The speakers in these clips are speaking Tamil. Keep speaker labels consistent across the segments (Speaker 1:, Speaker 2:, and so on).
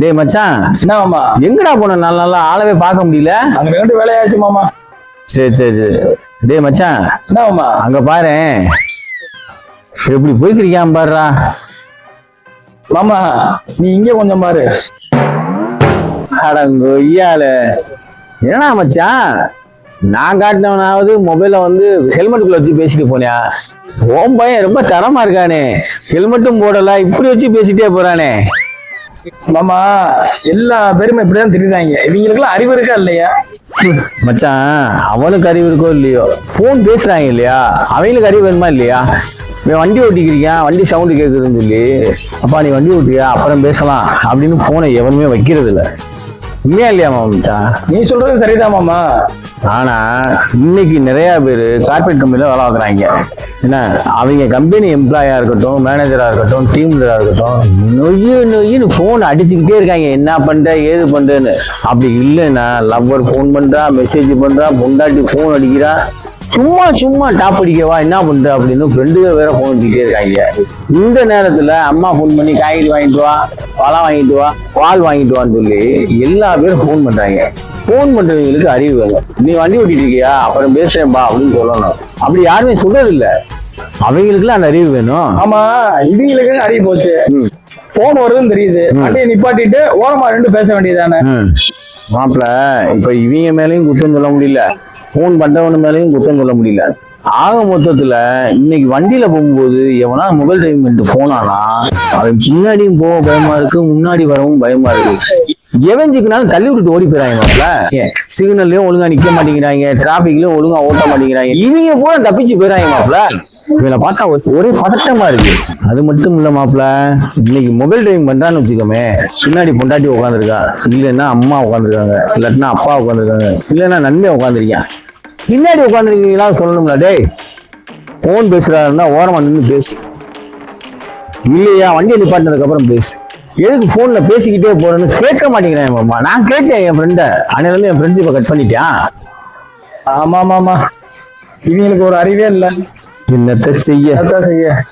Speaker 1: டேய் மச்சான்.
Speaker 2: என்ன மாமா
Speaker 1: எங்கடா போன? நல்ல நல்லா ஆளவே பார்க்க முடியல.
Speaker 2: அங்க ரெண்டு வேலையாச்சு மாமா.
Speaker 1: சரி சரி சரி. டேய் மச்சான்.
Speaker 2: என்ன மாமா
Speaker 1: அங்க பாரு. எப்படி போய்க்கிறியாம் பாருடா.
Speaker 2: மாமா நீ இங்க கொஞ்சம் பாரு.
Speaker 1: அடங்கொய்யால என்னடா மச்சான்? நான் காட்டினவனாவது மொபைல வந்து ஹெல்மெட்டுக்குள்ள வச்சு பேசிட்டு போனியா? ஓம் பையன் ரொம்ப தரமா இருக்கானே. ஹெல்மெட்டும் போடல இப்படி வச்சு பேசிட்டே போறானே.
Speaker 2: மாமா எல்லா பேருமே இப்படிதான் தெரியுறாங்க இவங்களுக்குலாம் அறிவு இருக்கா இல்லையா?
Speaker 1: மச்சான் அவனுக்கு அறிவு இருக்கோ இல்லையோ? ஃபோன் பேசுறாங்க இல்லையா? அவங்களுக்கு அறிவு வேணுமா இல்லையா? வண்டி ஓட்டிக்கிறீங்க வண்டி சவுண்டு கேட்குதுன்னு சொல்லி அப்பா நீ வண்டி ஓட்டியா அப்புறம் பேசலாம். அப்படின்னு ஃபோனை எவனுமே வைக்கிறது இல்ல உண்மையா இல்லையா மாமிட்டா
Speaker 2: நீ சொல்றது சரிதான் மாமா.
Speaker 1: ஆனா இன்னைக்கு நிறைய பேர் கார்பரேட் கம்பெனில வேலை பார்க்குறாங்க. என்ன அவங்க கம்பெனி எம்ப்ளாயா இருக்கட்டும் மேனேஜரா இருக்கட்டும் டீம் லீடரா இருக்கட்டும் நொய்யு நொய்யுன்னு ஃபோன் அடிச்சுக்கிட்டே இருக்காங்க. என்ன பண்ற ஏது பண்றேன்னு. அப்படி இல்லைன்னா லவ்வர் ஃபோன் பண்றா மெசேஜ் பண்றா பொண்டாட்டி ஃபோன் அடிக்கிறா சும்மா சும்மா டாப் அடிக்கவா என்ன பண்ற அப்படின்னு ஃப்ரெண்டு வேற ஃபோன் வச்சுக்கிட்டே இருக்காங்க. இந்த நேரத்துல அம்மா ஃபோன் பண்ணி காய்கறி வாங்கிட்டு வா பழம் வாங்கிட்டு வா பால் வாங்கிட்டு வான்னு சொல்லி எல்லா பேரும் ஃபோன் பண்றாங்க. ஃபோன் பண்றவங்களுக்கு அறிவு வேணும். நீ வண்டி ஓட்டிட்டு இருக்கியா அப்புறம் பேசுறேன்பா அப்படின்னு சொல்லணும். அப்படி யாருமே சொல்றது இல்ல அவங்களுக்குலாம் அந்த அறிவு வேணும்.
Speaker 2: ஆமா இவங்களுக்கு அறிவு போச்சு. போன் வருதுன்னு தெரியுது. வண்டியை நிப்பாட்டிட்டு ஓரமா ரெண்டு பேச வேண்டியதானே
Speaker 1: மாப்பிள இப்ப இவங்க மேலயும் குற்றம் சொல்ல முடியல. ஃபோன் பண்றவன மேலயும் குற்றம் சொல்ல முடியல. ஆக மொத்தத்துல இன்னைக்கு வண்டியில போகும்போது எவனா முதல் டைம் போனானா அவன் பின்னாடியும் போக பயமா இருக்கு முன்னாடி வரவும் பயமா இருக்கு. எவன் சிக்கினாலும் தள்ளி விட்டுட்டு ஓடி மாப்பிள சிக்னல்லையும் ஒழுங்கா நிக்க மாட்டேங்கிறாங்க டிராபிக்லயும் ஒழுங்கா ஓட்ட மாட்டேங்கிறாங்க. இவங்க பூரா தப்பிச்சு போயிறாங்க மாப்பிள. இவனை பார்த்தா ஒரே பதட்டமா இருக்கு. அது மட்டும் இல்ல மாப்பிள இன்னைக்கு மொபைல் டைம் பண்றான்னு வச்சுக்கோமே. பின்னாடி பொண்டாட்டி உட்காந்துருக்கா இல்லைன்னா அம்மா உட்காந்துருக்காங்க இல்லாட்டினா அப்பா உட்காந்துருக்காங்க இல்லைன்னா நன்மை உட்காந்துருக்கேன் பின்னாடி உட்காந்துருக்கீங்களா சொல்லணும்ல டேய். ஃபோன் பேசுறாருன்னா ஓரமா நின்று பேசு. இல்லையா வண்டியை நிப்பாட்டினதுக்கு அப்புறம் பேசு. எதுக்கு போன்ல பேசிக்கிட்டே போறேன்னு கேட்க மாட்டேங்கிறேன் மாமா. நான் கேட்டேன் என் ஃப்ரெண்ட அன்னையில இருந்து என் ஃப்ரெண்ட்ஷிப்பை கட் பண்ணிட்டியான்
Speaker 2: ஆமா மாமா இவங்களுக்கு ஒரு அறிவே இல்ல.
Speaker 1: என்னத்த செய்ய?
Speaker 2: செய்ய?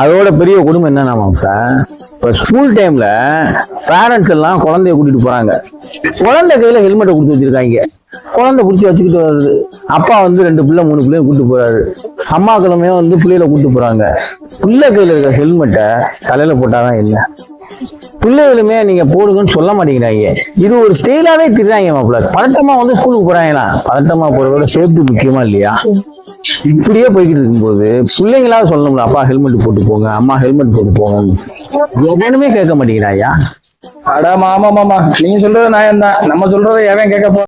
Speaker 1: அதோட பெரிய குடும்பம் என்னன்னா மாப்பிள இப்ப ஸ்கூல் டைம்ல பேரண்ட்ஸ் எல்லாம் குழந்தைய கூட்டிட்டு போறாங்க. குழந்தை கையில ஹெல்மெட்டை கொடுத்து வச்சிருக்காங்க. குழந்தை பிடிச்சி வச்சுக்கிட்டு வருது. அப்பா வந்து ரெண்டு பிள்ளை மூணு பிள்ளைய கூட்டு போறாரு. அம்மா கிழமையும் வந்து பிள்ளைகளை கூட்டு போறாங்க. பிள்ளை கையில இருக்க ஹெல்மெட்டை தலையில போட்டாதான் என்ன? பிள்ளைகளுமே நீங்க போடுங்கன்னு சொல்ல மாட்டேங்கிறாங்க. இது ஒரு ஸ்டைலாவே திருறாங்க மாப்பிள்ள. பதட்டமா வந்து ஸ்கூலுக்கு போறாங்களா? பதட்டமா போறதோட சேஃப்டி முக்கியமா இல்லையா? இப்படியே போய்கிட்டு இருக்கும்போது பிள்ளைங்களா சொல்லணும்ல அப்பா ஹெல்மெட் போட்டு போங்க அம்மா ஹெல்மெட் போட்டு போங்க எவனுமே கேட்க மாட்டேங்கிறாயா
Speaker 2: அடா மாமா மாமா நீங்க சொல்றது நான் தான் நம்ம சொல்றதை எவன் கேட்க போ